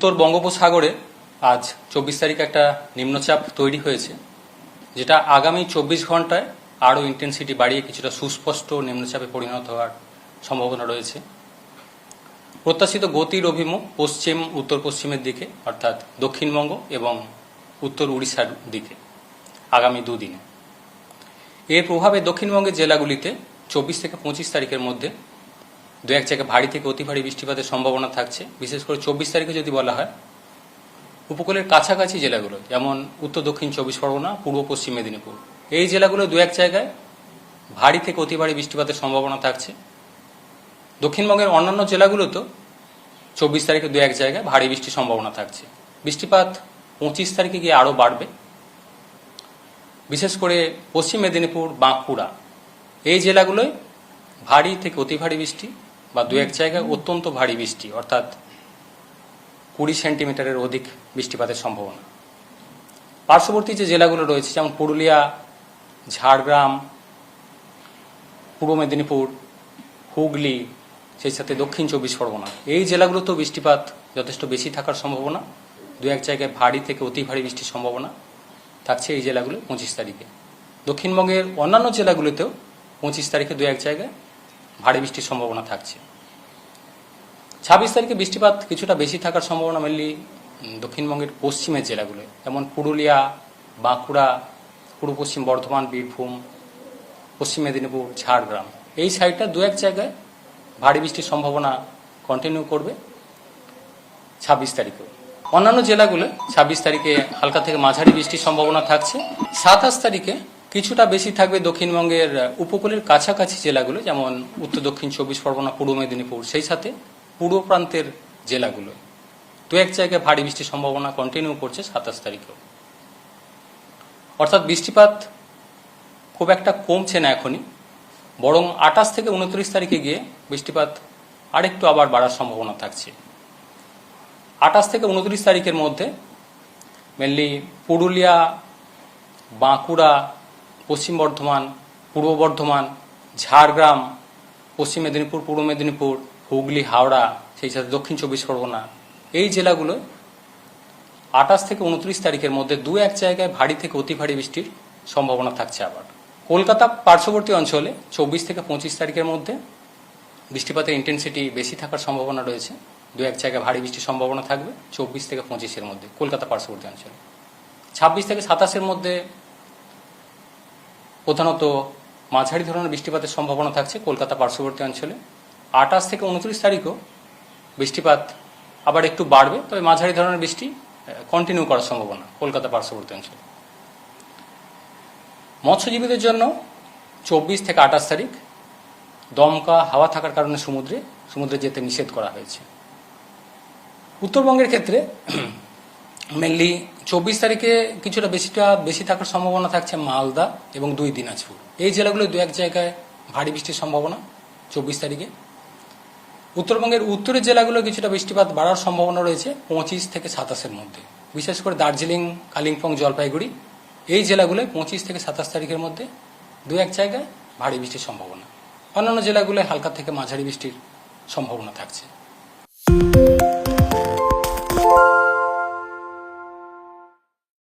উত্তর বঙ্গোপসাগরে আজ চব্বিশ তারিখে একটা নিম্নচাপ তৈরি হয়েছে, যেটা আগামী চব্বিশ ঘন্টায় আরও ইন্টেন্সিটি বাড়িয়ে কিছুটা সুস্পষ্ট নিম্নচাপে পরিণত হওয়ার সম্ভাবনা রয়েছে। প্রত্যাশিত গতির অভিমুখ পশ্চিম উত্তর পশ্চিমের দিকে, অর্থাৎ দক্ষিণবঙ্গ এবং উত্তর উড়িষ্যার দিকে আগামী দুদিনে। এর প্রভাবে দক্ষিণবঙ্গের জেলাগুলিতে চব্বিশ থেকে পঁচিশ তারিখের মধ্যে দু এক জায়গায় ভারী থেকে অতি ভারী বৃষ্টিপাতের সম্ভাবনা থাকছে। বিশেষ করে চব্বিশ তারিখে যদি বলা হয়, উপকূলের কাছাকাছি জেলাগুলো, যেমন উত্তর, দক্ষিণ চব্বিশ পরগনা, পূর্ব, পশ্চিম মেদিনীপুর, এই জেলাগুলো দু এক জায়গায় ভারী থেকে অতি ভারী বৃষ্টিপাতের সম্ভাবনা থাকছে। দক্ষিণবঙ্গের অন্যান্য জেলাগুলোতেও চব্বিশ তারিখে দু এক জায়গায় ভারী বৃষ্টির সম্ভাবনা থাকছে। বৃষ্টিপাত পঁচিশ তারিখে গিয়ে আরও বাড়বে। বিশেষ করে পশ্চিম মেদিনীপুর, বাঁকুড়া, এই জেলাগুলোয় ভারী থেকে অতি ভারী বৃষ্টি বা দু এক জায়গায় অত্যন্ত ভারী বৃষ্টি, অর্থাৎ কুড়ি সেন্টিমিটারের অধিক বৃষ্টিপাতের সম্ভাবনা। পার্শ্ববর্তী যে জেলাগুলো রয়েছে, যেমন পুরুলিয়া, ঝাড়গ্রাম, পূর্ব মেদিনীপুর, হুগলি, সেই সাথে দক্ষিণ চব্বিশ পরগনা, এই জেলাগুলোতেও বৃষ্টিপাত যথেষ্ট বেশি থাকার সম্ভাবনা। দু এক জায়গায় ভারী থেকে অতি ভারী বৃষ্টির সম্ভাবনা থাকছে এই জেলাগুলো পঁচিশ তারিখে। দক্ষিণবঙ্গের অন্যান্য জেলাগুলোতেও পঁচিশ তারিখে দু এক জায়গায় ভারী বৃষ্টির সম্ভাবনা থাকছে। ছাব্বিশ তারিখে বৃষ্টিপাত কিছুটা বেশি থাকার সম্ভাবনা মেনলি দক্ষিণবঙ্গের পশ্চিমের জেলাগুলো যেমন পুরুলিয়া, বাঁকুড়া পূর্ব পশ্চিম বর্ধমান, বীরভূম, পশ্চিম মেদিনীপুর, ঝাড়গ্রাম। এই সাইডটা দু এক জায়গায় ভারী বৃষ্টির সম্ভাবনা কন্টিনিউ করবে ছাব্বিশ তারিখে। অন্যান্য জেলাগুলো ছাব্বিশ তারিখে হালকা থেকে মাঝারি বৃষ্টির সম্ভাবনা থাকছে। সাতাশ তারিখে কিছুটা বেশি থাকবে দক্ষিণবঙ্গের উপকূলের কাছাকাছি জেলাগুলো, যেমন উত্তর, দক্ষিণ, চব্বিশ পরগনা, পূর্ব মেদিনীপুর, সেই সাথে পূর্ব প্রান্তের জেলাগুলো। দু এক জায়গায় ভারী বৃষ্টির সম্ভাবনা কন্টিনিউ করছে সাতাশ তারিখেও। অর্থাৎ বৃষ্টিপাত খুব একটা কমছে না এখনই, বরং আঠাশ থেকে উনত্রিশ তারিখে গিয়ে বৃষ্টিপাত আরেকটু আবার বাড়ার সম্ভাবনা থাকছে। আঠাশ থেকে উনত্রিশ তারিখের মধ্যে মেনলি পুরুলিয়া, বাঁকুড়া পশ্চিম বর্ধমান, পূর্ব বর্ধমান, ঝাড়গ্রাম, পশ্চিম মেদিনীপুর, পূর্ব মেদিনীপুর, হুগলি, হাওড়া, সেই সাথে দক্ষিণ চব্বিশ পরগনা। এই জেলাগুলো আঠাশ থেকে উনত্রিশ তারিখের মধ্যে দু এক জায়গায় ভারী থেকে অতি ভারী বৃষ্টির সম্ভাবনা থাকছে আবার। কলকাতা পার্শ্ববর্তী অঞ্চলে চব্বিশ থেকে পঁচিশ তারিখের মধ্যে বৃষ্টিপাতের ইন্টেন্সিটি বেশি থাকার সম্ভাবনা রয়েছে। দু এক জায়গায় ভারী বৃষ্টির সম্ভাবনা থাকবে চব্বিশ থেকে পঁচিশের মধ্যে কলকাতা পার্শ্ববর্তী অঞ্চলে। ছাব্বিশ থেকে সাতাশের মধ্যে প্রধানত মাঝারি ধরনের বৃষ্টিপাতের সম্ভাবনা থাকছে কলকাতা পার্শ্ববর্তী অঞ্চলে। আঠাশ থেকে উনত্রিশ তারিখও বৃষ্টিপাত আবার একটু বাড়বে, তবে মাঝারি ধরনের বৃষ্টি কন্টিনিউ করার সম্ভাবনা কলকাতা পার্শ্ববর্তী অঞ্চলে। মৎস্যজীবীদের জন্য চব্বিশ থেকে আঠাশ তারিখ দমকা হাওয়া থাকার কারণে সমুদ্রে সমুদ্রে যেতে নিষেধ করা হয়েছে। উত্তরবঙ্গের ক্ষেত্রে মেনলি চব্বিশ তারিখে কিছুটা বেশিটা বেশি থাকার সম্ভাবনা থাকছে মালদা এবং দুই দিনাজপুর। এই জেলাগুলো দু এক জায়গায় ভারী বৃষ্টির সম্ভাবনা চব্বিশ তারিখে। উত্তরবঙ্গের উত্তরের জেলাগুলো কিছুটা বৃষ্টিপাত বাড়ার সম্ভাবনা রয়েছে পঁচিশ থেকে সাতাশের মধ্যে। বিশেষ করে দার্জিলিং, কালিম্পং, জলপাইগুড়ি, এই জেলাগুলোয় পঁচিশ থেকে সাতাশ তারিখের মধ্যে দু এক জায়গায় ভারী বৃষ্টির সম্ভাবনা। অন্যান্য জেলাগুলোয় হালকা থেকে মাঝারি বৃষ্টির সম্ভাবনা থাকছে।